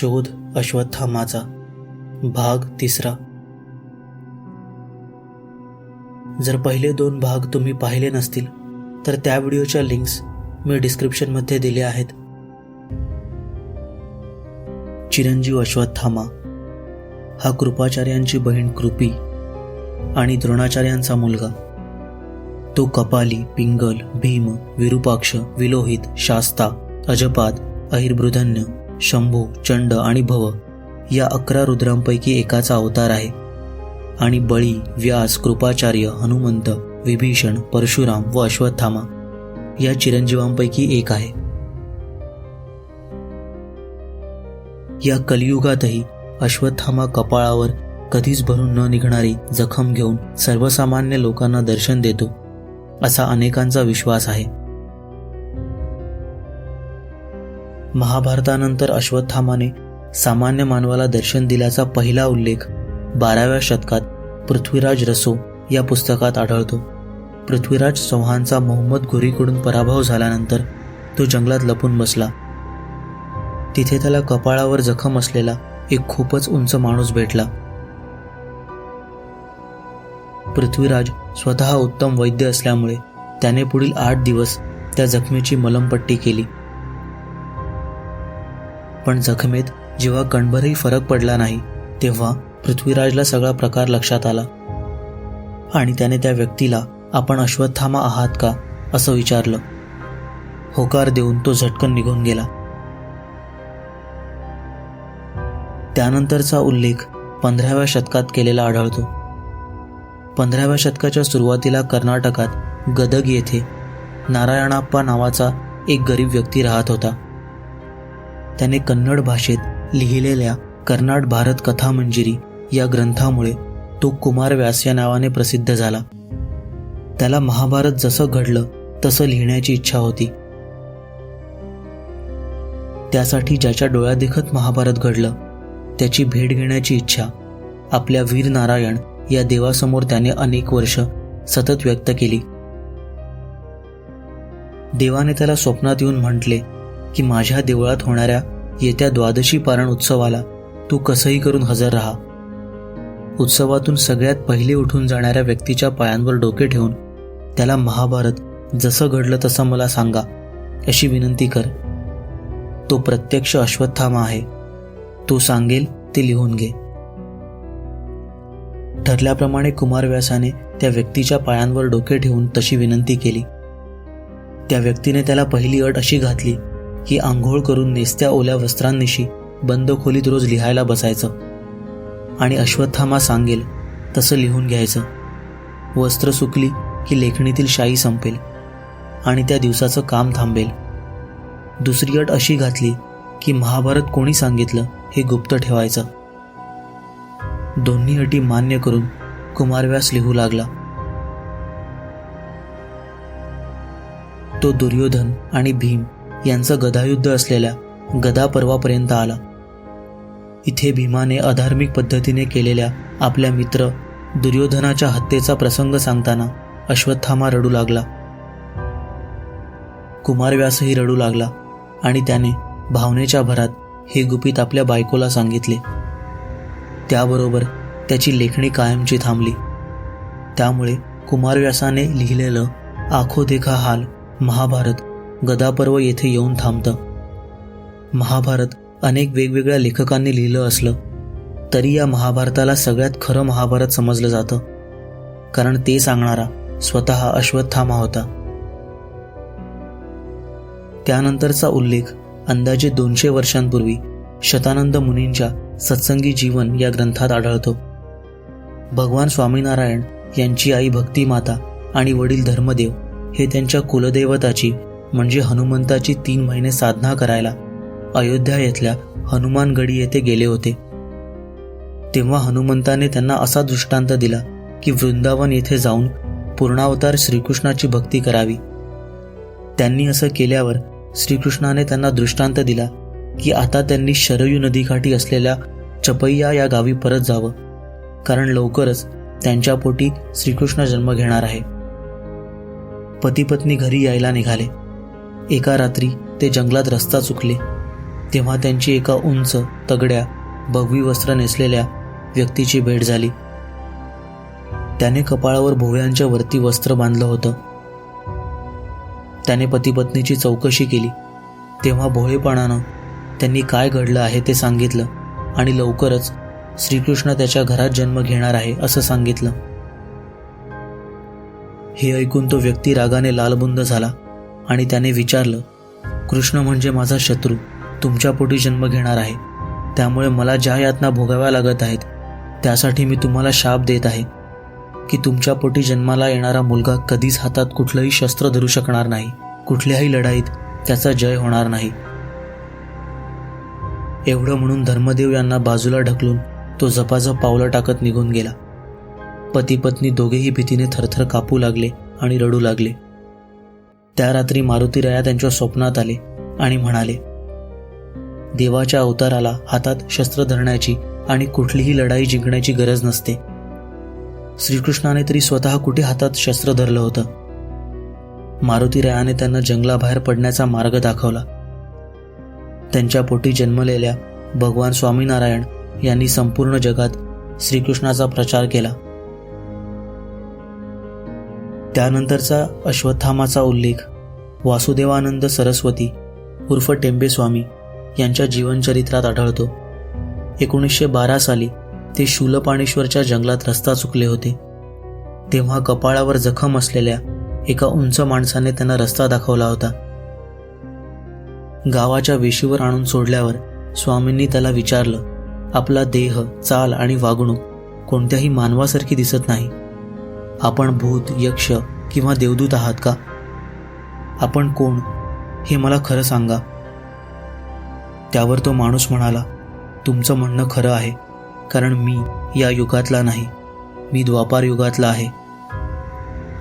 शोध अश्वत्थामाचा. भाग तिसरा. जर पहिले दोन भाग तुम्ही पाहिले नसतील तर त्या व्हिडिओच्या लिंक्स मी डिस्क्रिप्शनमध्ये दिले आहेत. चिरंजीव अश्वत्थामा. हा कृपाचार्यांची बहीण कृपी आणि द्रोणाचार्यांचा मुलगा. तो कपाली पिंगल भीम विरूपाक्ष विलोहित शास्ता अजपाद अहिर्बृधन्य शंभू चंड आणि भव या अकरा रुद्रांपैकी एकाचा अवतार आहे. आणि बळी व्यास कृपाचार्य हनुमंत विभीषण परशुराम व अश्वत्थामा या चिरंजीवांपैकी एक आहे. या कलियुगातही अश्वत्थामा कपाळावर कधीच भरून न निघणारी जखम घेऊन सर्वसामान्य लोकांना दर्शन देतो असा अनेकांचा विश्वास आहे. महाभारतानंतर अश्वत्थामाने सामान्य मानवाला दर्शन दिल्याचा पहिला उल्लेख बाराव्या शतकात पृथ्वीराज रसो या पुस्तकात आढळतो. पृथ्वीराज चौहानचा मोहम्मद घोरीकडून पराभव झाल्यानंतर तो जंगलात लपून बसला. तिथे त्याला कपाळावर जखम असलेला एक खूपच उंच माणूस भेटला. पृथ्वीराज स्वतः उत्तम वैद्य असल्यामुळे त्याने पुढील आठ दिवस त्या जखमेची मलमपट्टी केली. पण जखमेत जेव्हा कणभरही फरक पडला नाही तेव्हा पृथ्वीराजला सगळा प्रकार लक्षात आला. आणि त्याने त्या व्यक्तीला आपण अश्वत्थामा आहात का? असं विचारलं. होकार देऊन तो झटकन निघून गेला. त्यानंतरचा उल्लेख पंधराव्या शतकात केलेला आढळतो. पंधराव्या शतकाच्या सुरुवातीला कर्नाटकात गदग येथे नारायणाप्पा नावाचा एक गरीब व्यक्ती राहत होता. त्याने कन्नड भाषेत लिहिलेल्या कर्नाट भारत कथा मंजिरी या ग्रंथामुळे तो कुमार व्यास या नावाने प्रसिद्ध झाला. त्याला महाभारत जसं घडलं तसं लिहिण्याची इच्छा होती. त्यासाठी ज्याच्या डोळ्यादेखत महाभारत घडलं त्याची भेट घेण्याची इच्छा आपल्या वीर नारायण या देवासमोर त्याने अनेक वर्ष सतत व्यक्त केली. देवाने त्याला स्वप्नात येऊन म्हटले की माझ्या देवळात होणाऱ्या येत्या द्वादशी पारण उत्सवाला तू कसंही करून हजर राहा. उत्सवातून सगळ्यात पहिले उठून जाणाऱ्या व्यक्तीच्या पायांवर डोके ठेवून त्याला महाभारत जसं घडलं तसं मला सांगा अशी विनंती कर. तो प्रत्यक्ष अश्वत्थामा आहे. तो सांगेल ते लिहून घे. ठरल्याप्रमाणे कुमारव्यासाने त्या व्यक्तीच्या पायांवर डोके ठेवून तशी विनंती केली. त्या व्यक्तीने त्याला पहिली अट अशी घातली की आंघोळ करून नेसत्या ओल्या वस्त्रांनिशी बंद खोलीत रोज लिहायला बसायचं. आणि अश्वत्थामा सांगेल तसं लिहून घ्यायचं. वस्त्र सुकली की लेखणीतील शाई संपेल. आणि त्या दिवसाचं काम थांबेल. दुसरी अट अशी घातली की महाभारत कोणी सांगितलं हे गुप्त ठेवायचं. दोन्ही अटी मान्य करून कुमारव्यास लिहू लागला. तो दुर्योधन आणि भीम यांचं गदायुद्ध असलेल्या गदा पर्वापर्यंत आला. इथे भीमाने अधार्मिक पद्धतीने केलेल्या आपल्या मित्र दुर्योधनाच्या हत्येचा प्रसंग सांगताना अश्वत्थामा रडू लागला. कुमारव्यासही रडू लागला आणि त्याने भावनेच्या भरात हे गुपित आपल्या बायकोला सांगितले. त्याबरोबर त्याची लेखणी कायमची थांबली. त्यामुळे कुमारव्यासाने लिहिलेलं आखो देखा हाल महाभारत गदापर्व येथे येऊन थांबतं. महाभारत अनेक वेगवेगळ्या लेखकांनी लिहिलं असलं तरी या महाभारताला सगळ्यात खरं महाभारत समजलं जातं. कारण ते सांगणारा स्वतः अश्वत्थामा होता. त्यानंतरचा उल्लेख अंदाजे दोनशे वर्षांपूर्वी शतानंद मुनींच्या सत्संगी जीवन या ग्रंथात आढळतो. भगवान स्वामीनारायण यांची आई भक्ती माता आणि वडील धर्मदेव हे त्यांच्या कुलदैवताची म्हणजे हनुमंताची तीन महिने साधना करायला अयोध्या येथल्या हनुमानगडी येथे गेले होते. तेव्हा हनुमंताने त्यांना असा दृष्टांत दिला की वृंदावन येथे जाऊन पूर्णावतार श्रीकृष्णाची भक्ती करावी. त्यांनी असं केल्यावर श्रीकृष्णाने त्यांना दृष्टांत दिला की आता त्यांनी शरयू नदीकाठी असलेल्या चपैया या गावी परत जावं कारण लवकरच त्यांच्या पोटी श्रीकृष्ण जन्म घेणार आहे. पती पत्नी घरी यायला निघाले. एका रात्री ते जंगलात रस्ता चुकले. तेव्हा त्यांची एका उंच तगड्या भगवी वस्त्र नेसलेल्या व्यक्तीची भेट झाली. त्याने कपाळावर भोवळ्यांच्या वरती वस्त्र बांधलं होतं. त्याने पतीपत्नीची चौकशी केली. तेव्हा भोळेपणानं त्यांनी काय घडलं आहे ते सांगितलं आणि लवकरच श्रीकृष्ण त्याच्या घरात जन्म घेणार आहे असं सांगितलं. हे ऐकून तो व्यक्ती रागाने लालबुंद झाला. आणि त्याने विचारलं कृष्ण म्हणजे माझा शत्रू तुमच्या पोटी जन्म घेणार आहे. त्यामुळे मला ज्या यातना भोगाव्या लागत आहेत त्यासाठी मी तुम्हाला शाप देत आहे. की तुमच्या पोटी जन्माला येणारा मुलगा कधीच हातात कुठलंही शस्त्र धरू शकणार नाही. कुठल्याही लढाईत त्याचा जय होणार नाही. एवढं म्हणून धर्मदेव यांना बाजूला ढकलून तो झपाझप पावलं टाकत निघून गेला. पती पत्नी दोघेही भीतीने थरथर कापू लागले आणि रडू लागले. त्या रात्री मारुतीराया त्यांच्या स्वप्नात आले आणि म्हणाले देवाच्या अवताराला हातात शस्त्र धरण्याची आणि कुठलीही लढाई जिंकण्याची गरज नसते. श्रीकृष्णाने तरी स्वतः कुठे हातात शस्त्र धरलं होतं? मारुतीरायाने त्यांना जंगलाबाहेर पडण्याचा मार्ग दाखवला. त्यांच्या पोटी जन्मलेल्या भगवान स्वामीनारायण यांनी संपूर्ण जगात श्रीकृष्णाचा प्रचार केला. त्यानंतरचा अश्वत्थामाचा उल्लेख वासुदेवानंद सरस्वती उर्फ टेंबेस्वामी यांच्या जीवनचरित्रात आढळतो. एकोणीसशे बारा साली ते शूलपाणेश्वरच्या जंगलात रस्ता चुकले होते. तेव्हा कपाळावर जखम असलेल्या एका उंच माणसाने त्यांना रस्ता दाखवला होता. गावाच्या वेशीवर आणून सोडल्यावर स्वामींनी त्याला विचारलं आपला देह चाल आणि वागणूक कोणत्याही मानवासारखी दिसत नाही. आपण भूत यक्ष किंवा देवदूत आहात का? आपण कोण? हे मला खरं सांगा. त्यावर तो माणूस म्हणाला तुमचं म्हणणं खरं आहे कारण मी या युगातला नाही. मी द्वापार युगातला आहे.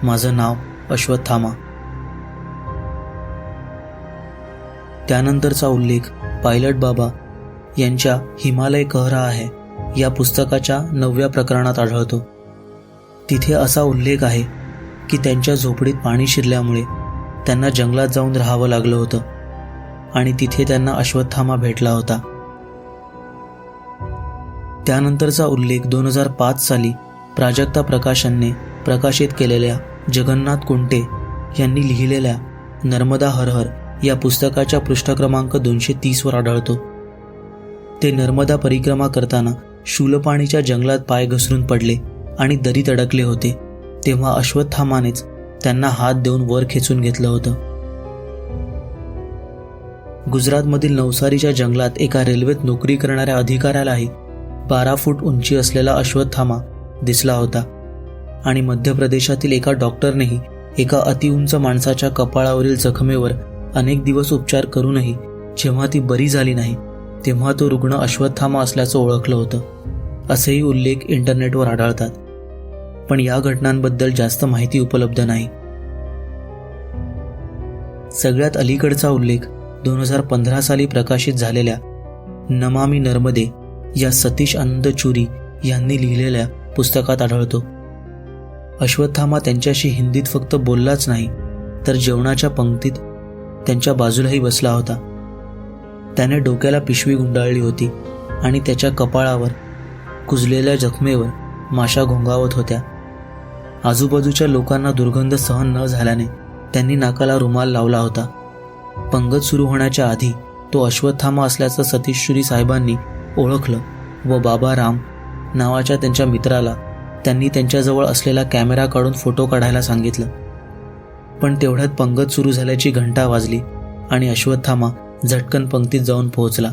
माझं नाव अश्वत्थामा. त्यानंतरचा उल्लेख पायलट बाबा यांच्या हिमालय कहरा आहे या पुस्तकाच्या नवव्या प्रकरणात आढळतो. तिथे असा उल्लेख आहे की त्यांच्या झोपडीत पाणी शिरल्यामुळे त्यांना जंगलात जाऊन राहावं लागलं होतं आणि तिथे त्यांना अश्वत्थामा भेटला होता. त्यानंतरचा उल्लेख दोन हजार पाच साली प्राजक्ता प्रकाशनने प्रकाशित केलेल्या जगन्नाथ कुंटे यांनी लिहिलेल्या नर्मदा हरहर या पुस्तकाच्या पृष्ठक्रमांक दोनशे तीसवर आढळतो. ते नर्मदा परिक्रमा करताना शूलपाणीच्या जंगलात पाय घसरून पडले. आणि दरीत अडकले होते. तेव्हा अश्वत्थामानेच त्यांना हात देऊन वर खेचून घेतलं होतं. गुजरातमधील नवसारीच्या जंगलात एका रेल्वेत नोकरी करणाऱ्या अधिकाऱ्यालाही बारा फूट उंची असलेला अश्वत्थामा दिसला होता आणि मध्य प्रदेशातील एका डॉक्टरनेही एका अतिउंच माणसाच्या कपाळावरील जखमेवर अनेक दिवस उपचार करूनही जेव्हा ती बरी झाली नाही तेव्हा तो रुग्ण अश्वत्थामा असल्याचं ओळखलं होतं. असेही उल्लेख इंटरनेटवर आढळतात. पण या घटनांबद्दल जास्त माहिती उपलब्ध नाही. सगळ्यात अलीकडचा उल्लेख दोन हजार पंधरा साली प्रकाशित झालेल्या नमामी नर्मदे या सतीश आनंद चुरी यांनी लिहिलेल्या पुस्तकात आढळतो. अश्वत्थामा त्यांच्याशी हिंदीत फक्त बोललाच नाही तर जेवणाच्या पंक्तीत त्यांच्या बाजूलाही बसला होता. त्याने डोक्याला पिशवी गुंडाळली होती आणि त्याच्या कपाळावर कुजलेल्या जखमेवर माशा घोंगावत होत्या. आजूबाजूच्या लोकांना दुर्गंध सहन न झाल्याने त्यांनी नाकाला रुमाल लावला होता. पंगत सुरू होण्याच्या आधी तो अश्वत्थामा असल्याचं सतीश्वरी साहेबांनी ओळखलं व बाबा राम नावाच्या त्यांच्या मित्राला त्यांनी त्यांच्याजवळ असलेला कॅमेरा काढून फोटो काढायला सांगितलं. पण तेवढ्यात पंगत सुरू झाल्याची घंटा वाजली आणि अश्वत्थामा झटकन पंक्तीत जाऊन पोहोचला.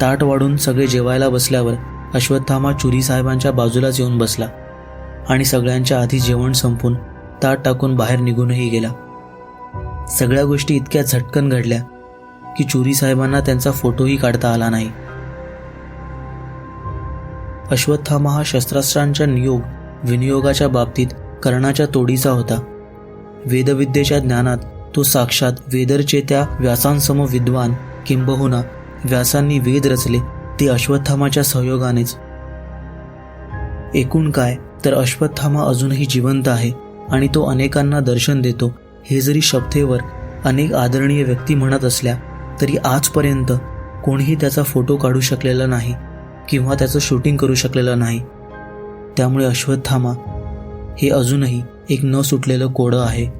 ताट वाढून सगळे जेवायला बसल्यावर अश्वत्थामा चुरी साहेबांच्या बाजूलाच येऊन बसला. आणि सगळ्यांच्या आधी जेवण संपून ताट टाकून बाहेर निघूनही गेला. सगळ्या गोष्टी इतक्या झटकन घडल्या की चुरी साहेबांना त्यांचा फोटोही काढता आला नाही. अश्वत्थामा हा शस्त्रास्त्रांच्या नियोग विनियोगाच्या बाबतीत कर्णाच्या तोडीचा होता. वेदविद्येच्या ज्ञानात तो साक्षात वेदरचेत्या व्यासांसम विद्वान किंबहुना व्यासांनी वेद रचले ते अश्वत्थामाच्या सहयोगानेच. एकूण काय तर अश्वत्थामा अजूनही जिवंत आहे आणि तो अनेकांना दर्शन देतो. हे जरी शब्देवर अनेक आदरणीय व्यक्ती म्हणत असल्या तरी आजपर्यंत कोणीही त्याचा फोटो काढू शकलेला नाही किंवा त्याचं शूटिंग करू शकलेलं नाही. त्यामुळे अश्वत्थामा हे अजूनही एक न सुटलेलं कोडं आहे.